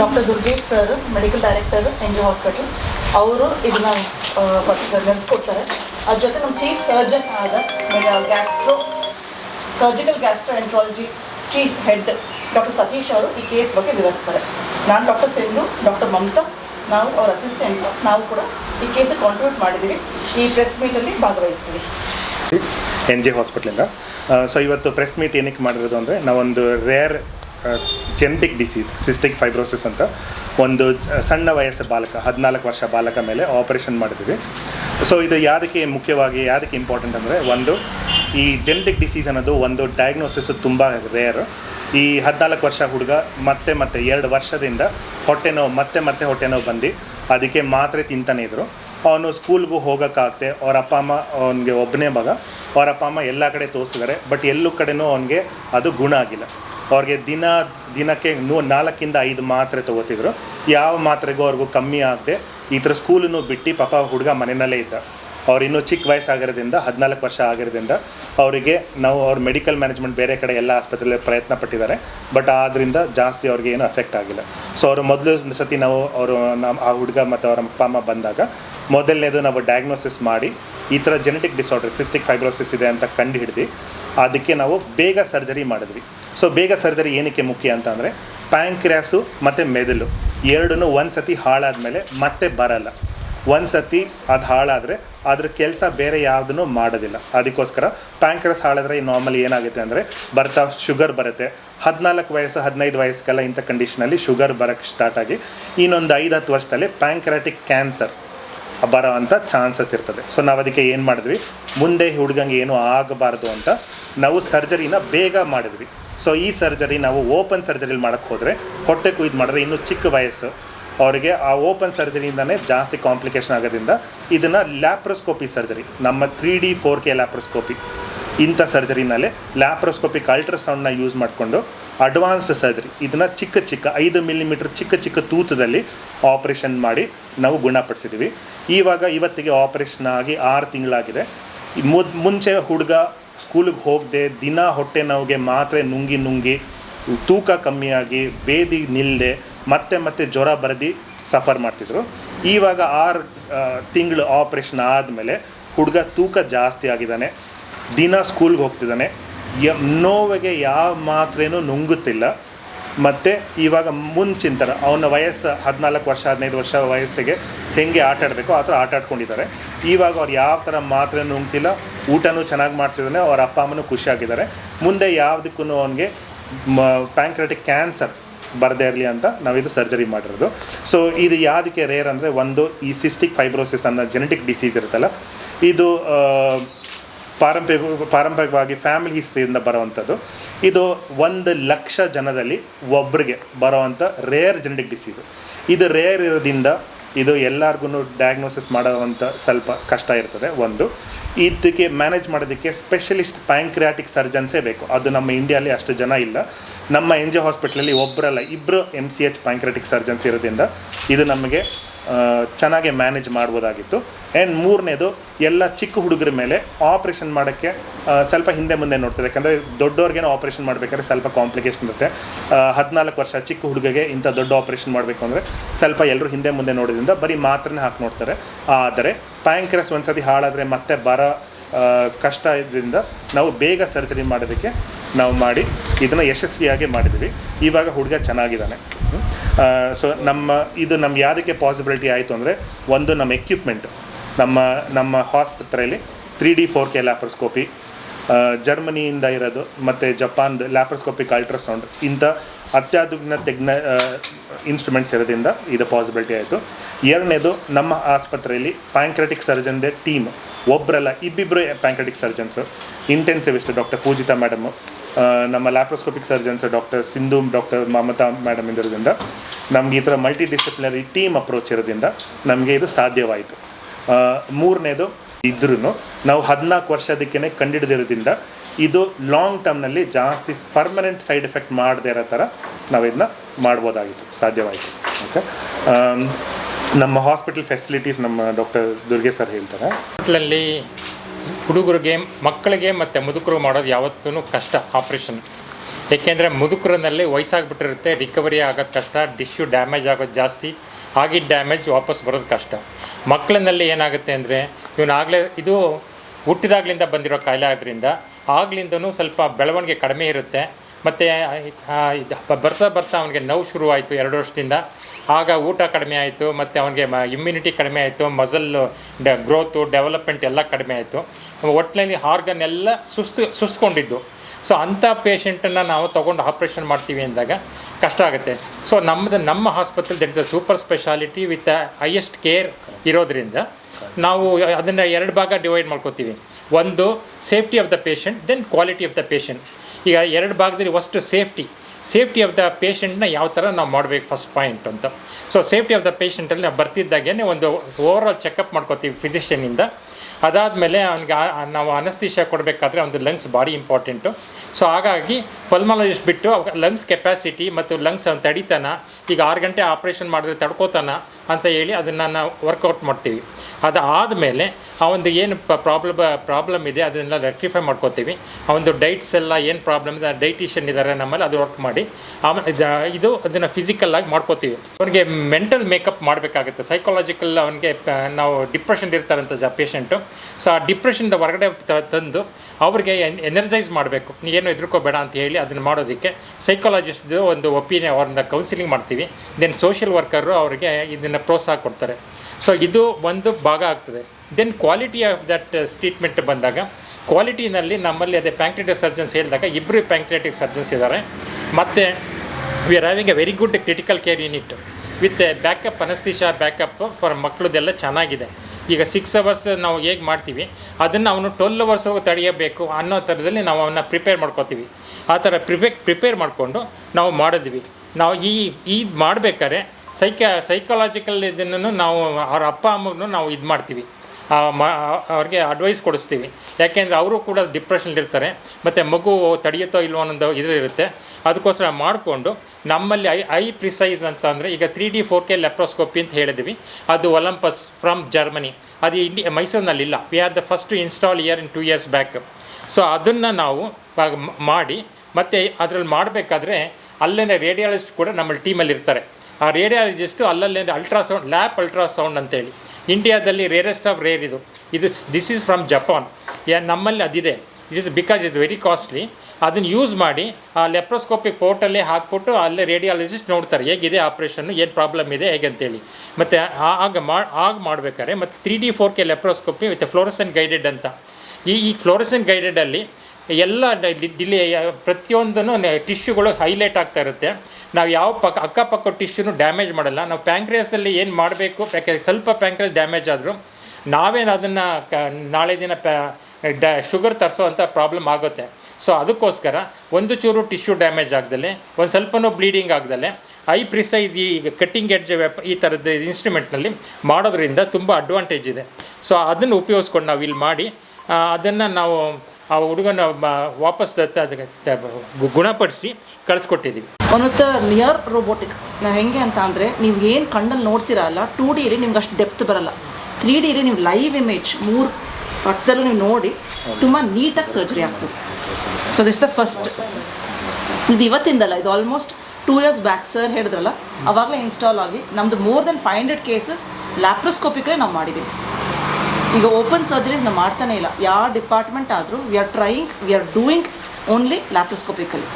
Doctor Durgesh sir medical director N G hospital ಅವರು ಇದನ್ನ ನಡೆಸ್ಕೊಡ್ತಾರೆ. ಅದ್ರ ಜೊತೆ ನಮ್ಮ ಚೀಫ್ ಸರ್ಜನ್ ಆದ gastro surgical gastroenterology chief head doctor Satish ಅವರು ಈ ಕೇಸ್ ಬಗ್ಗೆ ವಿವರಿಸ್ತಾರೆ. ನಾನು ಡಾಕ್ಟರ್ ಸಿಂಧು ಡಾಕ್ಟರ್ ಮಮತಾ, ನಾವು ಅವ್ರ ಅಸಿಸ್ಟೆಂಟ್ಸು ನಾವು ಕೂಡ ಈ ಕೇಸಿಗೆ ಕಾಂಟ್ರಿಬ್ಯೂಟ್ ಮಾಡಿದ್ದೀವಿ. ಈ ಪ್ರೆಸ್ ಮೀಟಲ್ಲಿ ಭಾಗವಹಿಸ್ತೀವಿ. ಎನ್ ಜಿ ಹಾಸ್ಪಿಟ್ಲಿಂದ ಸೊ ಇವತ್ತು ಪ್ರೆಸ್ ಮೀಟ್ ಏನಕ್ಕೆ ಮಾಡಿರೋದು ಅಂದರೆ ನಾವೊಂದು rare genetic disease cystic fibrosis ಅಂತ ಒಂದು ಸಣ್ಣ ವಯಸ್ಸು ಬಾಲಕ, ಹದಿನಾಲ್ಕು ವರ್ಷ ಬಾಲಕ ಮೇಲೆ ಆಪರೇಷನ್ ಮಾಡಿದ್ವಿ. ಸೊ ಇದು ಯಾವುದಕ್ಕೆ ಮುಖ್ಯವಾಗಿ ಯಾವುದಕ್ಕೆ ಇಂಪಾರ್ಟೆಂಟ್ ಅಂದರೆ ಒಂದು, ಈ ಜೆನೆಟಿಕ್ ಡಿಸೀಸ್ ಅನ್ನೋದು ಒಂದು ಡಯಾಗ್ನೋಸಿಸ್ ತುಂಬ ರೇರ್ ಈ ಹದಿನಾಲ್ಕು ವರ್ಷ ಹುಡುಗ ಮತ್ತೆ ಮತ್ತೆ ಎರಡು ವರ್ಷದಿಂದ ಹೊಟ್ಟೆ ನೋವು, ಮತ್ತೆ ಮತ್ತೆ ಹೊಟ್ಟೆ ನೋವು ಬಂದು ಅದಕ್ಕೆ ಮಾತ್ರೆ ತಿಂತಾನೆ ಇದ್ರು. ಅವನು ಸ್ಕೂಲ್ಗೂ ಹೋಗೋಕ್ಕಾಗತ್ತೆ ಅವ್ರ ಅಪ್ಪ ಅಮ್ಮ ಅವನಿಗೆ ಒಬ್ಬನೇ ಮಗ, ಅವ್ರ ಅಪ್ಪ ಅಮ್ಮ ಎಲ್ಲ ಕಡೆ ತೋರಿಸಿದ್ದಾರೆ ಬಟ್ ಎಲ್ಲೂ ಕಡೆನೂ ಅವನಿಗೆ ಅದು ಗುಣ ಆಗಿಲ್ಲ. ಅವ್ರಿಗೆ ದಿನ, ದಿನಕ್ಕೆ ನೂ, ನಾಲ್ಕಿಂದ ಐದು ಮಾತ್ರೆ ತೊಗೋತಿದ್ರು. ಯಾವ ಮಾತ್ರೆಗೂ ಅವ್ರಿಗೂ ಕಮ್ಮಿ ಆಗದೆ ಈ ಥರ ಸ್ಕೂಲನ್ನು ಬಿಟ್ಟು ಪಾಪ ಹುಡುಗ ಮನೆಯಲ್ಲೇ ಇದ್ದ. ಅವ್ರು ಇನ್ನೂ ಚಿಕ್ಕ ವಯಸ್ಸಾಗಿರೋದ್ರಿಂದ, ಹದಿನಾಲ್ಕು ವರ್ಷ ಆಗಿರೋದ್ರಿಂದ ಅವರಿಗೆ ನಾವು ಅವ್ರ ಮೆಡಿಕಲ್ ಮ್ಯಾನೇಜ್ಮೆಂಟ್ ಬೇರೆ ಕಡೆ ಎಲ್ಲ ಆಸ್ಪತ್ರೆಯಲ್ಲಿ ಪ್ರಯತ್ನ ಪಟ್ಟಿದ್ದಾರೆ. ಬಟ್ ಆದ್ದರಿಂದ ಜಾಸ್ತಿ ಅವ್ರಿಗೆ ಏನು ಅಫೆಕ್ಟ್ ಆಗಿಲ್ಲ. ಸೊ ಅವರು ಮೊದಲು ಸತಿ ನಾವು ಅವರು ನಮ್ಮ, ಆ ಹುಡುಗ ಮತ್ತು ಅವರ ಅಪ್ಪ, ಅಮ್ಮ ಬಂದಾಗ ಮೊದಲನೇದು ನಾವು ಡಯಾಗ್ನೋಸಿಸ್ ಮಾಡಿ ಈ ಥರ ಜೆನೆಟಿಕ್ ಡಿಸಾರ್ಡರ್ ಸಿಸ್ಟಿಕ್ ಫೈಬ್ರೋಸಿಸ್ ಇದೆ ಅಂತ ಕಂಡು ಹಿಡ್ದು, ಅದಕ್ಕೆ ನಾವು ಬೇಗ ಸರ್ಜರಿ ಮಾಡಿದ್ವಿ. ಸೊ ಬೇಗ ಸರ್ಜರಿ ಏನಕ್ಕೆ ಮುಖ್ಯ ಅಂತ ಅಂದರೆ ಪ್ಯಾಂಕ್ರ್ಯಾಸು ಮತ್ತು ಮೆದುಳು. ಎರಡೂ ಒಂದು ಸತಿ ಹಾಳಾದಮೇಲೆ ಮತ್ತೆ ಬರಲ್ಲ. ಒಂದು ಸತಿ ಅದು ಹಾಳಾದರೆ ಅದ್ರ ಕೆಲಸ ಬೇರೆ ಯಾವುದನ್ನು ಮಾಡೋದಿಲ್ಲ. ಅದಕ್ಕೋಸ್ಕರ ಪ್ಯಾಂಕ್ರಸ್ ಹಾಳಾದರೆ ನಾರ್ಮಲಿ ಏನಾಗುತ್ತೆ ಅಂದರೆ ಬರ್ತಾ ಶುಗರ್ ಬರುತ್ತೆ. ಹದಿನಾಲ್ಕು ವಯಸ್ಸು, ಹದಿನೈದು ವಯಸ್ಸಿಗೆಲ್ಲ ಇಂಥ ಕಂಡೀಷನಲ್ಲಿ ಶುಗರ್ ಬರೋಕ್ಕೆ ಸ್ಟಾರ್ಟ್ ಆಗಿ ಇನ್ನೊಂದು ಐದು, ಹತ್ತು ವರ್ಷದಲ್ಲಿ ಪ್ಯಾಂಕ್ರಾಟಿಕ್ ಕ್ಯಾನ್ಸರ್ ಬರೋ ಅಂಥ ಚಾನ್ಸಸ್ ಇರ್ತದೆ. ಸೊ ನಾವು ಅದಕ್ಕೆ ಏನು ಮಾಡಿದ್ವಿ? ಮುಂದೆ ಹುಡುಗಂಗೆ ಏನೂ ಆಗಬಾರ್ದು ಅಂತ ನಾವು ಸರ್ಜರಿನ ಬೇಗ ಮಾಡಿದ್ವಿ. ಸೊ ಈ ಸರ್ಜರಿ ನಾವು ಓಪನ್ ಸರ್ಜರಿಲಿ ಮಾಡೋಕ್ಕೆ ಹೋದರೆ ಹೊಟ್ಟೆ ಕುಯ್ದು ಮಾಡಿದ್ರೆ ಇನ್ನೂ ಚಿಕ್ಕ ವಯಸ್ಸು. ಅವರಿಗೆ ಆ ಓಪನ್ ಸರ್ಜರಿಯಿಂದನೇ ಜಾಸ್ತಿ ಕಾಂಪ್ಲಿಕೇಶನ್ ಆಗೋದ್ರಿಂದ ಇದನ್ನು ಲ್ಯಾಪ್ರೋಸ್ಕೋಪಿ ಸರ್ಜರಿ ನಮ್ಮ three D four K laparoscopy ಇಂಥ ಸರ್ಜರಿನಲ್ಲೇ ಲ್ಯಾಪ್ರೋಸ್ಕೋಪಿಕ್ ಅಲ್ಟ್ರಾಸೌಂಡ್ನ ಯೂಸ್ ಮಾಡಿಕೊಂಡು ಅಡ್ವಾನ್ಸ್ಡ್ ಸರ್ಜರಿ ಇದನ್ನು ಚಿಕ್ಕ ಚಿಕ್ಕ ಐದು ಮಿಲಿಮೀಟ್ರ್ ಚಿಕ್ಕ ಚಿಕ್ಕ ತೂತದಲ್ಲಿ ಆಪ್ರೇಷನ್ ಮಾಡಿ ನಾವು ಗುಣಪಡಿಸಿದ್ದೀವಿ ಇವಾಗ ಇವತ್ತಿಗೆ ಆಪ್ರೇಷನ್ ಆಗಿ ಆರು ತಿಂಗಳಾಗಿದೆ. ಮುದ್, ಮುಂಚೆ ಹುಡುಗ ಸ್ಕೂಲಿಗೆ ಹೋಗದೆ ದಿನ ಹೊಟ್ಟೆ ನೋವಿಗೆ ಮಾತ್ರೆ ನುಂಗಿ ನುಂಗಿ ತೂಕ ಕಮ್ಮಿಯಾಗಿ ಬೇದಿ ನಿಲ್ಲದೆ ಮತ್ತೆ ಮತ್ತೆ ಜ್ವರ ಬರೆದು ಸಫರ್ ಮಾಡ್ತಿದ್ರು. ಈವಾಗ ಆರು ತಿಂಗಳು ಆಪ್ರೇಷನ್ ಆದಮೇಲೆ ಹುಡುಗ ತೂಕ ಜಾಸ್ತಿ ಆಗಿದ್ದಾನೆ. ದಿನ ಸ್ಕೂಲ್ಗೆ ಹೋಗ್ತಿದ್ದಾನೆ. ಯ, ನೋವಿಗೆ ಯಾವ ಮಾತ್ರೇನೂ ನುಂಗುತ್ತಿಲ್ಲ. ಮತ್ತು ಇವಾಗ ಮುಂಚಿನ ಅವನ ವಯಸ್ಸು ಹದಿನಾಲ್ಕು ವರ್ಷ, ಹದಿನೈದು ವರ್ಷ ವಯಸ್ಸಿಗೆ ಹೇಗೆ ಆಟ ಆಡಬೇಕೋ, ಆ ಥರ ಆಟ ಆಡ್ಕೊಂಡಿದ್ದಾರೆ. ಇವಾಗ ಅವ್ರು ಯಾವ ಥರ ಮಾತ್ರೆ ನುಂಗ್ತಿಲ್ಲ ಊಟನೂ ಚೆನ್ನಾಗಿ ಮಾಡ್ತಿದ್ದಾನೆ, ಅವ್ರ ಅಪ್ಪ ಅಮ್ಮನೂ ಖುಷಿಯಾಗಿದ್ದಾರೆ. ಮುಂದೆ ಯಾವುದಕ್ಕೂ ಅವನಿಗೆ ಮ ಪ್ಯಾಂಕ್ರೆಟಿಕ್ ಕ್ಯಾನ್ಸರ್ ಬರದೇ ಇರಲಿ ಅಂತ ನಾವಿದು ಸರ್ಜರಿ ಮಾಡಿರೋದು. ಸೊ ಇದು ಯಾವುದಕ್ಕೆ ರೇರ್ ಅಂದರೆ ಒಂದು ಈ ಸಿಸ್ಟಿಕ್ ಫೈಬ್ರೋಸಿಸ್ ಅನ್ನೋ ಜೆನೆಟಿಕ್ ಡಿಸೀಸ್ ಇರುತ್ತಲ್ಲ, ಇದು ಪಾರಂಪರಿಕ ಪಾರಂಪರಿಕವಾಗಿ ಫ್ಯಾಮಿಲಿ ಹಿಸ್ಟ್ರಿಯಿಂದ ಬರುವಂಥದ್ದು. ಇದು ಒಂದು ಲಕ್ಷ ಜನದಲ್ಲಿ ಒಬ್ಬರಿಗೆ ಬರೋವಂಥ ರೇರ್ ಜೆನೆಟಿಕ್ ಡಿಸೀಸು ಇದು ರೇರ್ ಇರೋದ್ರಿಂದ ಇದು ಎಲ್ಲರಿಗೂ ಡಯಾಗ್ನೋಸಿಸ್ ಮಾಡೋವಂಥ ಸ್ವಲ್ಪ ಕಷ್ಟ ಇರ್ತದೆ, ಒಂದು. ಇದಕ್ಕೆ ಮ್ಯಾನೇಜ್ ಮಾಡೋದಕ್ಕೆ ಸ್ಪೆಷಲಿಸ್ಟ್ ಪ್ಯಾಂಕ್ರಿಯಾಟಿಕ್ ಸರ್ಜನ್ಸೇ ಬೇಕು. ಅದು ನಮ್ಮ ಇಂಡಿಯಲ್ಲಿ ಅಷ್ಟು ಜನ ಇಲ್ಲ. ನಮ್ಮ ಎನ್ ಜಿ ಹಾಸ್ಪಿಟ್ಲಲ್ಲಿ ಒಬ್ಬರಲ್ಲ ಇಬ್ಬರು M C H pancreatic surgeons ಇರೋದ್ರಿಂದ ಇದು ನಮಗೆ ಚೆನ್ನಾಗಿ ಮ್ಯಾನೇಜ್ ಮಾಡ್ಬೋದಾಗಿತ್ತು. ಆ್ಯಂಡ್ ಮೂರನೇದು, ಎಲ್ಲ ಚಿಕ್ಕ ಹುಡುಗರ ಮೇಲೆ ಆಪ್ರೇಷನ್ ಮಾಡೋಕ್ಕೆ ಸ್ವಲ್ಪ ಹಿಂದೆ ಮುಂದೆ ನೋಡ್ತಾರೆ. ಯಾಕಂದರೆ ದೊಡ್ಡವ್ರಿಗೇನೋ ಆಪ್ರೇಷನ್ ಮಾಡಬೇಕಾದ್ರೆ ಸ್ವಲ್ಪ ಕಾಂಪ್ಲಿಕೇಶನ್ ಇರುತ್ತೆ. ಹದಿನಾಲ್ಕು ವರ್ಷ ಚಿಕ್ಕ ಹುಡುಗಗೆ ಇಂಥ ದೊಡ್ಡ ಆಪ್ರೇಷನ್ ಮಾಡಬೇಕು ಅಂದರೆ ಸ್ವಲ್ಪ ಎಲ್ಲರೂ ಹಿಂದೆ ಮುಂದೆ ನೋಡೋದ್ರಿಂದ ಬರೀ ಮಾತ್ರನೇ ಹಾಕಿ ನೋಡ್ತಾರೆ. ಆದರೆ ಪ್ಯಾಂಕ್ರಸ್ ಒಂದ್ಸತಿ ಹಾಳಾದರೆ ಮತ್ತೆ ಬರ ಕಷ್ಟ ಇದರಿಂದ ನಾವು ಬೇಗ ಸರ್ಜರಿ ಮಾಡೋದಕ್ಕೆ ನಾವು ಮಾಡಿ, ಇದನ್ನು ಯಶಸ್ವಿಯಾಗಿ ಮಾಡಿದ್ವಿ. ಇವಾಗ ಹುಡುಗ ಚೆನ್ನಾಗಿದ್ದಾನೆ. ಸೊ ನಮ್ಮ, ಇದು ನಮ್ಮ ಯಾವುದಕ್ಕೆ ಪಾಸಿಬಿಲಿಟಿ ಆಯಿತು ಅಂದರೆ ಒಂದು ನಮ್ಮ ಎಕ್ವಿಪ್ಮೆಂಟ್ ನಮ್ಮ ನಮ್ಮ ಆಸ್ಪತ್ರೆಯಲ್ಲಿ three D four K laparoscopy ಜರ್ಮನಿಯಿಂದ ಇರೋದು, ಮತ್ತು ಜಪಾನ್ದು ಲ್ಯಾಪ್ರೋಸ್ಕೋಪಿಕ್ ಅಲ್ಟ್ರಾಸೌಂಡ್ ಇಂಥ ಅತ್ಯಾಧುನಿಕ ತೆಗ್ನ ಇನ್ಸ್ಟ್ರೂಮೆಂಟ್ಸ್ ಇರೋದ್ರಿಂದ ಇದು ಪಾಸಿಬಿಲಿಟಿ ಆಯಿತು. ಎರಡನೇದು ನಮ್ಮ ಆಸ್ಪತ್ರೆಯಲ್ಲಿ ಪ್ಯಾಂಕ್ರೆಟಿಕ್ ಸರ್ಜನ್ದೇ ಟೀಮ್ ಒಬ್ಬರಲ್ಲ ಇಬ್ಬಿಬ್ಬರು pancreatic surgeons intensivist doctor Poojitha madam ನಮ್ಮ laparoscopic surgeons doctor Sindhu doctor Mamata madam ಇರೋದ್ರಿಂದ ನಮ್ಗೆ ಈ ಥರ ಮಲ್ಟಿ ಡಿಸಿಪ್ಲಿನರಿ ಟೀಮ್ ಅಪ್ರೋಚ್ ಇರೋದ್ರಿಂದ ನಮಗೆ ಇದು ಸಾಧ್ಯವಾಯಿತು. ಮೂರನೇದು ಇದ್ರೂ ನಾವು ಹದಿನಾಲ್ಕು ವರ್ಷದಕ್ಕೇ ಕಂಡಿಡಿದಿರೋದ್ರಿಂದ ಇದು ಲಾಂಗ್ ಟರ್ಮ್ನಲ್ಲಿ ಜಾಸ್ತಿ ಪರ್ಮನೆಂಟ್ ಸೈಡ್ ಎಫೆಕ್ಟ್ ಮಾಡದೇ ಇರೋ ಥರ ನಾವು ಇದನ್ನ ಮಾಡ್ಬೋದಾಗಿತ್ತು. ಸಾಧ್ಯವಾಯಿತು. ಓಕೆ ನಮ್ಮ ಹಾಸ್ಪಿಟಲ್ ಫೆಸಿಲಿಟೀಸ್ ನಮ್ಮ ಡಾಕ್ಟರ್ ದುರ್ಗೆ ಸರ್ ಹೇಳ್ತಾರೆ. ಹಾಸ್ಪಿಟ್ಲಲ್ಲಿ ಹುಡುಗರಿಗೆ, ಮಕ್ಕಳಿಗೆ ಮತ್ತು ಮುದುಕರು ಮಾಡೋದು ಯಾವತ್ತೂ ಕಷ್ಟ ಆಪ್ರೇಷನ್ ಏಕೆಂದರೆ ಮುದುಕರನ್ನಲ್ಲಿ ವಯಸ್ಸಾಗ್ಬಿಟ್ಟಿರುತ್ತೆ ರಿಕವರಿ ಆಗೋದು ಕಷ್ಟ ಡಿಶ್ಯೂ ಡ್ಯಾಮೇಜ್ ಆಗೋದು ಜಾಸ್ತಿ, ಆಗಿದ್ದ ಡ್ಯಾಮೇಜ್ ವಾಪಸ್ ಬರೋದು ಕಷ್ಟ. ಮಕ್ಕಳಲ್ಲಿ ಏನಾಗುತ್ತೆ ಅಂದರೆ, ಇವನಾಗಲೇ ಇದು ಹುಟ್ಟಿದಾಗ್ಲಿಂದ ಬಂದಿರೋ ಕಾಯಿಲೆ ಆದ್ದರಿಂದ ಆಗ್ಲಿಂದನೂ ಸ್ವಲ್ಪ ಬೆಳವಣಿಗೆ ಕಡಿಮೆ ಇರುತ್ತೆ. ಮತ್ತು ಬರ್ತಾ ಬರ್ತಾ ಅವನಿಗೆ ನೋವು ಶುರುವಾಯಿತು ಎರಡು ವರ್ಷದಿಂದ. ಆಗ ಊಟ ಕಡಿಮೆ ಆಯಿತು, ಮತ್ತು ಅವನಿಗೆ ಇಮ್ಯುನಿಟಿ ಕಡಿಮೆ ಆಯಿತು ಮಸಲ್ ಡ ಗ್ರೋತು ಡೆವಲಪ್ಮೆಂಟ್ ಎಲ್ಲ ಕಡಿಮೆ ಆಯಿತು. ಒಟ್ಟಿನಲ್ಲಿ ಆರ್ಗನ್ ಎಲ್ಲ ಸುಸ್ತು, ಸುಸ್ಕೊಂಡಿದ್ದು. ಸೊ ಅಂಥ ಪೇಷೆಂಟನ್ನು ನಾವು ತೊಗೊಂಡು ಆಪ್ರೇಷನ್ ಮಾಡ್ತೀವಿ ಅಂದಾಗ ಕಷ್ಟ ಆಗುತ್ತೆ. ಸೊ ನಮ್ಮದು ನಮ್ಮ hospital that is a super speciality with highest care ಇರೋದ್ರಿಂದ ನಾವು ಅದನ್ನು ಎರಡು ಭಾಗ ಡಿವೈಡ್ ಮಾಡ್ಕೋತೀವಿ. ಒಂದು safety of the patient then quality of the patient ಈಗ ಎರಡು ಭಾಗದಲ್ಲಿ first safety safety of the ಪೇಷಂಟ್ನ ಯಾವ ಥರ ನಾವು ಮಾಡಬೇಕು ಫಸ್ಟ್ ಪಾಯಿಂಟ್ ಅಂತ. ಸೊ ಸೇಫ್ಟಿ ಆಫ್ ದ ಪೇಷಂಟಲ್ಲಿ ನಾವು ಬರ್ತಿದ್ದಾಗೇ ಒಂದು ಓವರ್ ಆಲ್ ಚೆಕಪ್ ಮಾಡ್ಕೋತೀವಿ ಫಿಸಿಷಿಯನಿಂದ ಅದಾದಮೇಲೆ ಅವ್ನಿಗೆ ನಾವು ಅನಸ್ತೀಶ ಕೊಡಬೇಕಾದ್ರೆ ಒಂದು ಲಂಗ್ಸ್ ಭಾರಿ ಇಂಪಾರ್ಟೆಂಟು ಸೊ ಹಾಗಾಗಿ ಪಲ್ಮಾಲಜಿಸ್ಟ್ ಬಿಟ್ಟು ಲಂಗ್ಸ್ ಕೆಪಾಸಿಟಿ ಮತ್ತು ಲಂಗ್ಸ್ ಅವ್ನು ತಡಿತಾನ, ಈಗ ಆರು ಗಂಟೆ ಆಪ್ರೇಷನ್ ಮಾಡಿದ್ರೆ ತಡ್ಕೋತಾನ ಅಂತ ಹೇಳಿ ಅದನ್ನು ನಾವು ವರ್ಕೌಟ್ ಮಾಡ್ತೀವಿ. ಅದಾದಮೇಲೆ ಆ ಒಂದು ಏನು ಪ್ರಾಬ್ಲಮ್ ಪ್ರಾಬ್ಲಮ್ ಇದೆ, ಅದನ್ನೆಲ್ಲ ರೆಕ್ಟಿಫೈ ಮಾಡ್ಕೋತೀವಿ. ಆ ಒಂದು ಡೈಟ್ಸ್ ಎಲ್ಲ ಏನು ಪ್ರಾಬ್ಲಮ್ ಇದೆ ಡೈಟಿಷಿಯನ್ ಇದ್ದಾರೆ ನಮ್ಮಲ್ಲಿ, ಅದು ವರ್ಕ್ ಮಾಡಿ. ಆಮೇಲೆ ಇದು- ಅದನ್ನು ಫಿಸಿಕಲ್ ಆಗಿ ಮಾಡ್ಕೋತೀವಿ. ಅವನಿಗೆ ಮೆಂಟಲ್ ಮೇಕಪ್ ಮಾಡಬೇಕಾಗುತ್ತೆ. ಸೈಕಾಲಜಿಕಲ್ ಅವನಿಗೆ ನಾವು ಡಿಪ್ರೆಷನ್ ಇರ್ತಾರಂತ ಪೇಷಂಟು ಸೊ ಆ ಡಿಪ್ರೆಷನ್ದ ಹೊರಗಡೆ ತಂದು ಅವ್ರಿಗೆ ಎನರ್ಜೈಸ್ ಮಾಡಬೇಕು. ಏನು ಹೆದರ್ಕೋಬೇಡ ಅಂತ ಹೇಳಿ ಅದನ್ನು ಮಾಡೋದಕ್ಕೆ ಸೈಕಾಲಜಿಸ್ಟ್ದು ಒಂದು ಒಪಿನಿಯನ್ ಅವ್ರನ್ನ ಕೌನ್ಸಿಲಿಂಗ್ ಮಾಡ್ತೀವಿ. ದೆನ್ ಸೋಷಿಯಲ್ ವರ್ಕರು ಅವರಿಗೆ ಇದನ್ನು ಪ್ರೋತ್ಸಾಹ ಕೊಡ್ತಾರೆ. ಸೊ ಇದು ಒಂದು ಭಾಗ ಆಗ್ತದೆ. Then quality of that treatment ಬಂದಾಗ ಕ್ವಾಲಿಟಿನಲ್ಲಿ ನಮ್ಮಲ್ಲಿ ಅದೇ ಪ್ಯಾಂಕ್ರೆಟಿಕ್ ಸರ್ಜನ್ಸ್ ಹೇಳಿದಾಗ ಇಬ್ಬರು ಪ್ಯಾಂಕ್ರೆಟಿಕ್ ಸರ್ಜನ್ಸ್ ಇದ್ದಾರೆ. ಮತ್ತು we are having a very good critical care unit with backup anaesthesia backup for ಮಕ್ಕಳದೆಲ್ಲ ಚೆನ್ನಾಗಿದೆ. ಈಗ ಸಿಕ್ಸ್ ಅವರ್ಸ್ ನಾವು ಹೇಗೆ ಮಾಡ್ತೀವಿ? ಅದನ್ನು ಅವನು ಟ್ವೆಲ್ ಅವರ್ಸ್ ತಡೆಯಬೇಕು ಅನ್ನೋ ಥರದಲ್ಲಿ ನಾವು ಅವನ್ನ ಪ್ರಿಪೇರ್ ಮಾಡ್ಕೋತೀವಿ. ಆ ಥರ ಪ್ರಿಪೇ ಪ್ರಿಪೇರ್ ಮಾಡಿಕೊಂಡು ನಾವು ಮಾಡಿದ್ವಿ. ನಾವು ಈ ಇದು ಮಾಡಬೇಕಾದ್ರೆ ಸೈಕ ಸೈಕಾಲಜಿಕಲ್ ಇದನ್ನು ನಾವು ಅವ್ರ ಅಪ್ಪ ಅಮ್ಮಗೂ ನಾವು ಇದು ಮಾಡ್ತೀವಿ. ಮ, ಅವ್ರಿಗೆ ಅಡ್ವೈಸ್ ಕೊಡಿಸ್ತೀವಿ. ಯಾಕೆಂದರೆ ಅವರು ಕೂಡ ಡಿಪ್ರೆಷನ್ಲಿರ್ತಾರೆ ಮತ್ತು ಮಗು ತಡೆಯುತ್ತೋ ಇಲ್ವೋ ಅನ್ನೋದು ಇದು ಇರುತ್ತೆ. ಅದಕ್ಕೋಸ್ಕರ ಮಾಡಿಕೊಂಡು ನಮ್ಮಲ್ಲಿ ಐ ಐ ಪ್ರಿಸೈಸ್ ಅಂತ ಅಂದರೆ ಈಗ three D four K laparoscopy ಅಂತ ಹೇಳಿದ್ವಿ. ಅದು ಒಲಂಪಸ್ ಫ್ರಮ್ ಜರ್ಮನಿ ಅದು ಇಂಡಿ ಮೈಸೂರಿನಲ್ಲಿಲ್ಲ. We are the first install year in two years back so ಅದನ್ನು ನಾವು ಮಾಡಿ, ಮತ್ತು ಅದರಲ್ಲಿ ಮಾಡಬೇಕಾದ್ರೆ ಅಲ್ಲೇ ರೇಡಿಯಾಲಜಿಸ್ಟ್ ಕೂಡ ನಮ್ಮ ಟೀಮಲ್ಲಿ ಇರ್ತಾರೆ. ಆ ರೇಡಿಯಾಲಜಿಸ್ಟು ಅಲ್ಲಲ್ಲೇ ಅಲ್ಟ್ರಾಸೌಂಡ್ ಲ್ಯಾಪ್ ಅಲ್ಟ್ರಾಸೌಂಡ್ ಅಂತೇಳಿ. ಇಂಡಿಯಾದಲ್ಲಿ ರೇರೆಸ್ಟ್ ಆಫ್ ರೇರ್ ಇದು. ಇದು this is from Japan yeah, ನಮ್ಮಲ್ಲಿ ಅದಿದೆ. It is because is very costly ಅದನ್ನು ಯೂಸ್ ಮಾಡಿ ಆ ಲೆಪ್ರೋಸ್ಕೋಪಿಕ್ ಪೋರ್ಟಲ್ಲೇ ಹಾಕ್ಬಿಟ್ಟು ಅಲ್ಲೇ ರೇಡಿಯಾಲಜಿಸ್ಟ್ ನೋಡ್ತಾರೆ ಹೇಗಿದೆ ಆಪ್ರೇಷನ್ನು ಏನು ಪ್ರಾಬ್ಲಮ್ ಇದೆ, ಹೇಗೆ ಅಂತೇಳಿ. ಮತ್ತು ಆಗ ಮಾಡಿ ಆಗ ಮಾಡಬೇಕಾದ್ರೆ ಮತ್ತು three D four K laparoscopy with fluorescence guided ಅಂತ. ಈ ಈ ಫ್ಲೋರಸನ್ ಗೈಡೆಡಲ್ಲಿ ಎಲ್ಲ ಡಿಲೇ ಪ್ರತಿಯೊಂದನ್ನು ಟಿಶ್ಯೂಗಳು ಹೈಲೈಟ್ ಆಗ್ತಾ ಇರುತ್ತೆ. ನಾವು ಯಾವ ಪಕ್ಕ, ಅಕ್ಕಪಕ್ಕ ಟಿಶ್ಯೂನು ಡ್ಯಾಮೇಜ್ ಮಾಡಲ್ಲ. ನಾವು ಪ್ಯಾಂಕ್ರಿಯಸಲ್ಲಿ ಏನು ಮಾಡಬೇಕು ಯಾಕೆ ಸ್ವಲ್ಪ ಪ್ಯಾಂಕ್ರಿಯಸ್ ಡ್ಯಾಮೇಜ್ ಆದರೂ ನಾವೇನು ಅದನ್ನು ಕ, ನಾಳೆ ದಿನ ಪ್ಯಾ ಡ, ಶುಗರ್ ತರಿಸೋವಂಥ ಪ್ರಾಬ್ಲಮ್ ಆಗುತ್ತೆ. ಸೊ ಅದಕ್ಕೋಸ್ಕರ ಒಂದು ಚೂರು ಟಿಶ್ಯೂ ಡ್ಯಾಮೇಜ್ ಆಗ್ದಲೆ ಒಂದು ಸ್ವಲ್ಪನೂ ಬ್ಲೀಡಿಂಗ್ ಆಗ್ದಲೆ ಐ ಪ್ರಿಸೈಸ್ ಈ ಕಟ್ಟಿಂಗ್ ಎಡ್ಜ್ ವೆಪ್ ಈ ಥರದ ಇನ್ಸ್ಟ್ರೂಮೆಂಟ್ನಲ್ಲಿ ಮಾಡೋದ್ರಿಂದ ತುಂಬ ಅಡ್ವಾಂಟೇಜ್ ಇದೆ. ಸೊ ಅದನ್ನು ಉಪಯೋಗಿಸ್ಕೊಂಡು ನಾವು ಇಲ್ಲಿ ಮಾಡಿ ಅದನ್ನು ನಾವು ಆ ಹುಡುಗನ ವಾಪಸ್ ಗುಣಪಡಿಸಿ ಕಳಿಸ್ಕೊಟ್ಟಿದ್ದೀವಿ ವಿತ್ ನಿಯರ್ ರೋಬೋಟಿಕ್. ನಾವು ಹೆಂಗೆ ಅಂತ ಅಂದರೆ, ನೀವು ಏನು ಕಣ್ಣಲ್ಲಿ ನೋಡ್ತೀರಲ್ಲ, ಟೂ ಡಿ ಇರಿ ನಿಮ್ಗೆ ಅಷ್ಟು ಡೆಪ್ತ್ ಬರಲ್ಲ. ತ್ರೀ ಡಿ ಇರಿ ನೀವು ಲೈವ್ ಇಮೇಜ್ ಮೂರು ಪಕ್ಕದಲ್ಲೂ ನೀವು ನೋಡಿ, ತುಂಬ ನೀಟಾಗಿ ಸರ್ಜರಿ ಆಗ್ತದೆ. ಸೊ ದಿಸ್ ದ ಫಸ್ಟ್ ಇದು ಇವತ್ತಿಂದಲ್ಲ, ಇದು almost two years back sir ಹೇಳಿದ್ರಲ್ಲ, ಅವಾಗಲೇ ಇನ್ಸ್ಟಾಲ್ ಆಗಿ ನಮ್ಮದು more than five hundred cases ಲ್ಯಾಪ್ರೋಸ್ಕೋಪಿಕಲ್ಲೇ ನಾವು ಮಾಡಿದ್ದೀವಿ ಈಗ ಓಪನ್ ಸರ್ಜರೀಸ್ ನಾವು ಮಾಡ್ತಾನೇ ಇಲ್ಲ. ಯಾವ ಡಿಪಾರ್ಟ್ಮೆಂಟ್ ಆದರೂ we are trying we are doing only laparoscopically